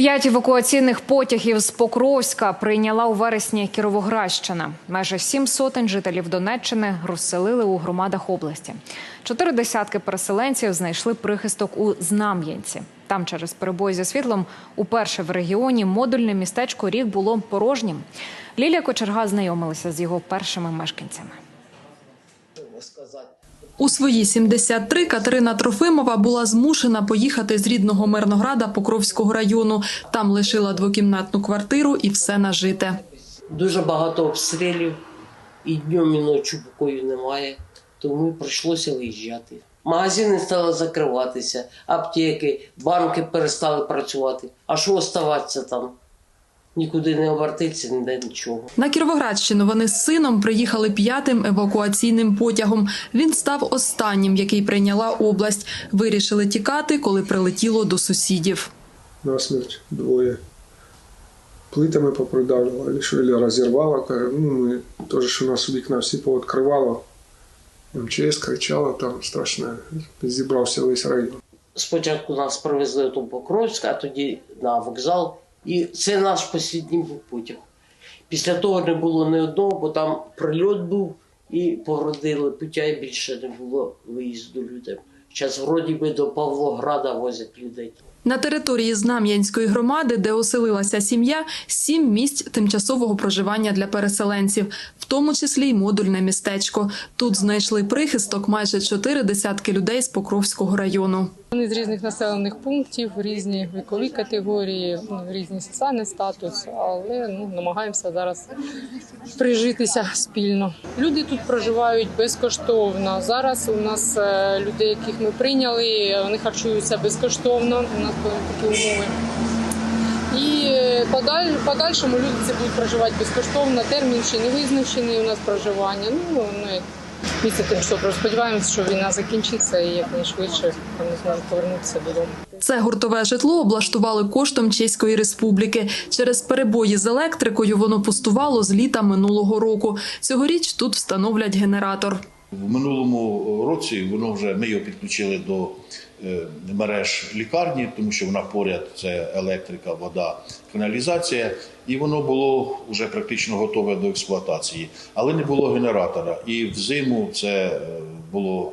П'ять евакуаційних потягів з Покровська прийняла у вересні Кіровоградщина. Майже сім сотень жителів Донеччини розселили у громадах області. Чотири десятки переселенців знайшли прихисток у Знам'янці. Там через перебої зі світлом уперше в регіоні модульне містечко рік було порожнім. Лілія Кочерга знайомилася з його першими мешканцями. У свої 73 Катерина Трофимова була змушена поїхати з рідного Мирнограда Покровського району. Там лишила двокімнатну квартиру і все нажите. Дуже багато обстрілів, і днем, і ночі покою немає, тому прийшлося виїжджати. Магазини стали закриватися, аптеки, банки перестали працювати. А що оставатися там? Нікуди не обертатися, ніде нічого. На Кіровоградщину вони з сином приїхали п'ятим евакуаційним потягом. Він став останнім, який прийняла область. Вирішили тікати, коли прилетіло до сусідів. насмерть двоє. Плитами попридавлювали, що Ілля розірвало. Каже, ну ми теж, що у нас вікна всі пооткривало. МЧС кричало, там страшно. Зібрався весь район. Спочатку нас привезли до Покровська, а тоді на вокзал. І це наш послідній потяг. Після того не було ні одного, бо там прильот був і погородили пуття, і більше не було виїзду людей. Зараз вроді би до Павлограда возять людей. На території Знам'янської громади, де оселилася сім'я, сім місць тимчасового проживання для переселенців, тому числі й модульне містечко. Тут знайшли прихисток майже чотири десятки людей з Покровського району. Вони з різних населених пунктів, різні вікові категорії, ну, різний соціальний статус, але ну, намагаємося зараз прижитися спільно. Люди тут проживають безкоштовно. Зараз у нас е, людей, яких ми прийняли, вони харчуються безкоштовно. У нас були такі умови. І е, подаль, подальшому люди це будуть проживати безкоштовно. Термін ще не визначений у нас проживання. Ну ми місце тимчасово сподіваємося, що війна закінчиться і якнайшвидше вони зможуть повернутися додому. Це гуртове житло облаштували коштом Чеської республіки. Через перебої з електрикою воно пустувало з літа минулого року. Цьогоріч тут встановлять генератор. В минулому році воно вже ми його підключили до мереж лікарні, тому що вона поряд це електрика, вода, каналізація, і воно було вже практично готове до експлуатації, але не було генератора. І взиму це е, було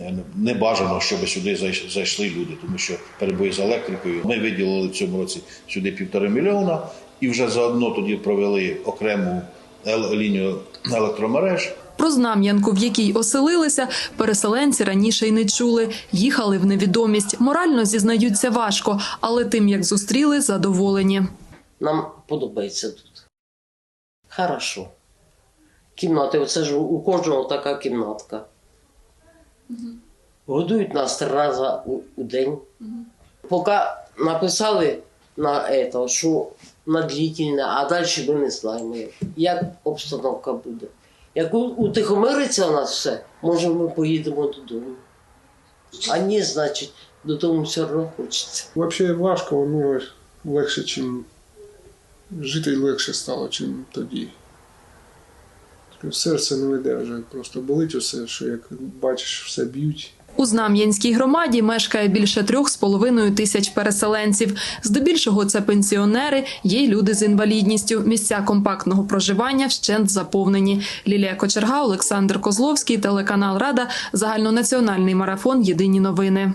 е, не бажано, щоб сюди зайш- зайшли люди, тому що перебої з електрикою. Ми виділили в цьому році сюди півтора мільйона і вже заодно тоді провели окрему лінію електромереж. Про знам'янку, в якій оселилися, переселенці раніше й не чули. Їхали в невідомість. Морально зізнаються важко, але тим, як зустріли, задоволені. Нам подобається тут. Хорошо. Кімнати, оце ж у кожного така кімнатка. Годують нас три рази у, у день. Поки написали на это, що на длительне, а далі ми не знаємо, як обстановка буде. Як утихомириться у нас все, може ми поїдемо додому. А ні, значить, додому все одно хочеться. Взагалі важко, воно легше, чим жити легше стало, чим тоді. Серце не видержує, просто болить усе, що як бачиш, все б'ють. У Знам'янській громаді мешкає більше трьох з половиною тисяч переселенців. Здебільшого це пенсіонери, є й люди з інвалідністю. Місця компактного проживання вщент заповнені. Лілія Кочерга, Олександр Козловський, телеканал Рада, загальнонаціональний марафон. Єдині новини.